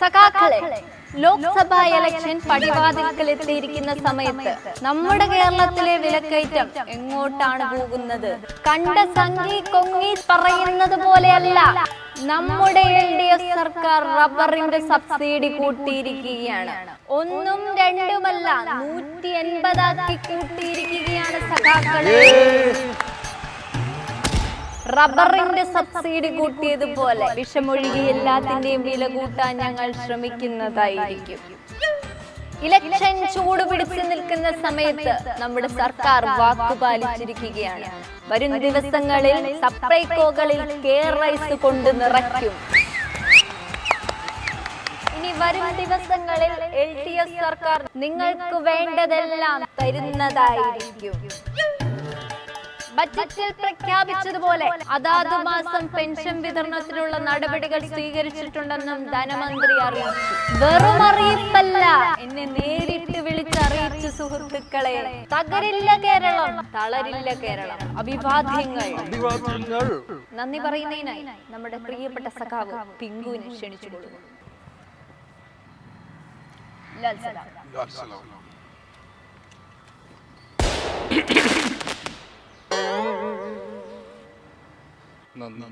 സഖാക്കളെ ലോക്സഭാ ഇലക്ഷൻ പടിവാതിൽക്കൽ എത്തിയിരിക്കുന്ന സമയത്ത് നമ്മുടെ കേരളത്തിലെ വിലക്കയറ്റം എങ്ങോട്ടാണ് പോകുന്നത്? കണ്ട സംഗി കൊങ്ങി പറയുന്നത് പോലെയല്ല. നമ്മുടെ എൽ ഡി എഫ് സർക്കാർ റബ്ബറിന്റെ സബ്സിഡി കൂട്ടിയിരിക്കുകയാണ്. ഒന്നും രണ്ടുമല്ല നൂറ്റി എൺപതാക്കി കൂട്ടിയിരിക്കുകയാണ് സഖാക്കളെ. റബ്ബറിന്റെ സബ്സിഡി കൂട്ടിയതുപോലെ വിഷമൊഴുകി എല്ലാത്തിന്റെയും വില കൂട്ടാൻ ഞങ്ങൾ ശ്രമിക്കുന്നതായിരിക്കും. ഇലക്ഷൻ ചൂട് പിടിച്ചു നിൽക്കുന്ന സമയത്ത് നമ്മുടെ സർക്കാർ വാക്കുപാലിച്ചിരിക്കുകയാണ് വരും ദിവസങ്ങളിൽ സപ്ലൈകോകളിൽ കെയർ റൈസ് കൊണ്ട് നിറയ്ക്കും. ഇനി വരും ദിവസങ്ങളിൽ എൽ ടി എഫ് സർക്കാർ നിങ്ങൾക്ക് വേണ്ടതെല്ലാം തരുന്നതായിരിക്കും. ബജറ്റിൽ പ്രഖ്യാപിച്ചതുപോലെ അതാത് മാസം പെൻഷൻ വിതരണത്തിനുള്ള നടപടികൾ സ്വീകരിച്ചിട്ടുണ്ടെന്നും ധനമന്ത്രി അറിയിച്ചു. വെറും അറിയിപ്പല്ല എന്നെ നേരിട്ട് വിളിച്ചറിയിച്ചു സുഹൃത്തുക്കളെ. തകരില്ല കേരളം തളരില്ല കേരളം. അഭിവാദ്യങ്ങൾ. നന്ദി പറയുന്നതിനായി നമ്മുടെ പ്രിയപ്പെട്ട സഖാവ് പിങ്കുവിനെ ക്ഷണിച്ചു കൊടുക്കുന്നു. ലാൽ സലാം. നന്ദി.